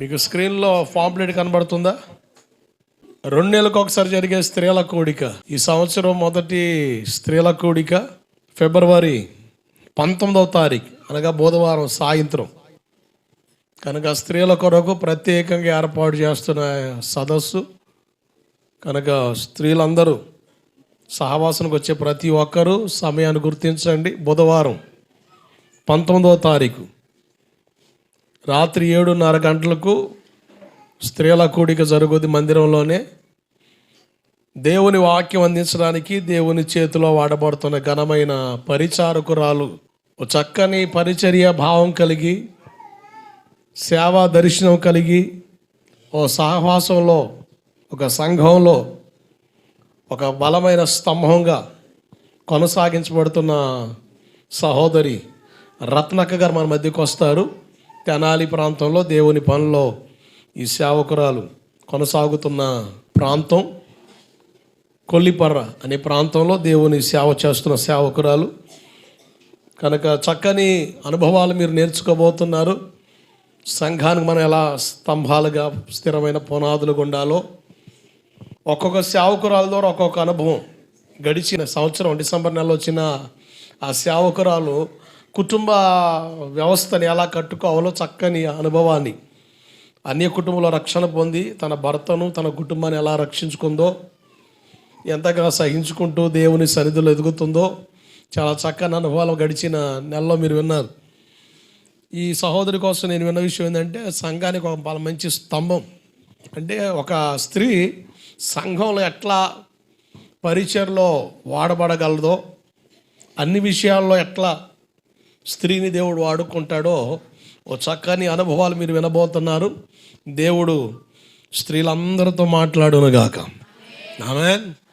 మీకు స్క్రీన్లో పాంప్లెట్ కనబడుతుందా? రెండు నెలలకు ఒకసారి జరిగే స్త్రీల కూడిక. ఈ సంవత్సరం మొదటి స్త్రీల కూడిక ఫిబ్రవరి పంతొమ్మిదవ తారీఖు అనగా బుధవారం సాయంత్రం. కనుక స్త్రీల కొరకు ప్రత్యేకంగా ఏర్పాటు చేస్తున్న సదస్సు కనుక స్త్రీలందరూ సహవాసనకు వచ్చే ప్రతి ఒక్కరూ సమయాన్ని గుర్తించండి. బుధవారం పంతొమ్మిదవ తారీఖు. రాత్రి ఏడున్నర గంటలకు స్త్రీల కూడిక జరుగుద్ది మందిరంలోనే. దేవుని వాక్యం అందించడానికి దేవుని చేతిలో వాడబడుతున్న ఘనమైన పరిచారకురాలు ఓ చక్కని పరిచర్య భావం కలిగి సేవా దర్శనం కలిగి ఓ సహవాసంలో ఒక సంఘంలో ఒక బలమైన స్తంభంగా కొనసాగించబడుతున్న సహోదరి రత్నక్క గారు మన మధ్యకు వస్తారు. తెనాలి ప్రాంతంలో దేవుని పనిలో ఈ సేవకురాలు కొనసాగుతున్న ప్రాంతం కొల్లిపర్ర అనే ప్రాంతంలో దేవుని సేవ చేస్తున్న సేవకురాలు. కనుక చక్కని అనుభవాలు మీరు నేర్చుకోబోతున్నారు. సంఘానికి మనం ఎలా స్తంభాలుగా స్థిరమైన పునాదులు ఉండాలో ఒక్కొక్క సేవకురాల ద్వారా ఒక్కొక్క అనుభవం గడిచిన సంవత్సరం డిసెంబర్ నెలలో వచ్చిన ఆ సేవకురాలు కుటుంబ వ్యవస్థని ఎలా కట్టుకోవాలో చక్కని అనుభవాన్ని అన్య కుటుంబంలో రక్షణ పొంది తన భర్తను తన కుటుంబాన్ని ఎలా రక్షించుకుందో ఎంతగా సహించుకుంటూ దేవుని సన్నిధిలో ఎదుగుతుందో చాలా చక్కని అనుభవాలు గడిచిన నెలలో మీరు విన్నారు. ఈ సహోదరి కోసం నేను విన్న విషయం ఏంటంటే సంఘానికి ఒక మంచి స్తంభం. అంటే ఒక స్త్రీ సంఘంలో ఎట్లా పరిచయలో వాడబడగలదో అన్ని విషయాల్లో ఎట్లా స్త్రీని దేవుడు వాడుకుంటాడో ఓ చక్కని అనుభవాలు మీరు వినబోతున్నారు. దేవుడు స్త్రీలందరితో మాట్లాడునుగాక. ఆమెన్.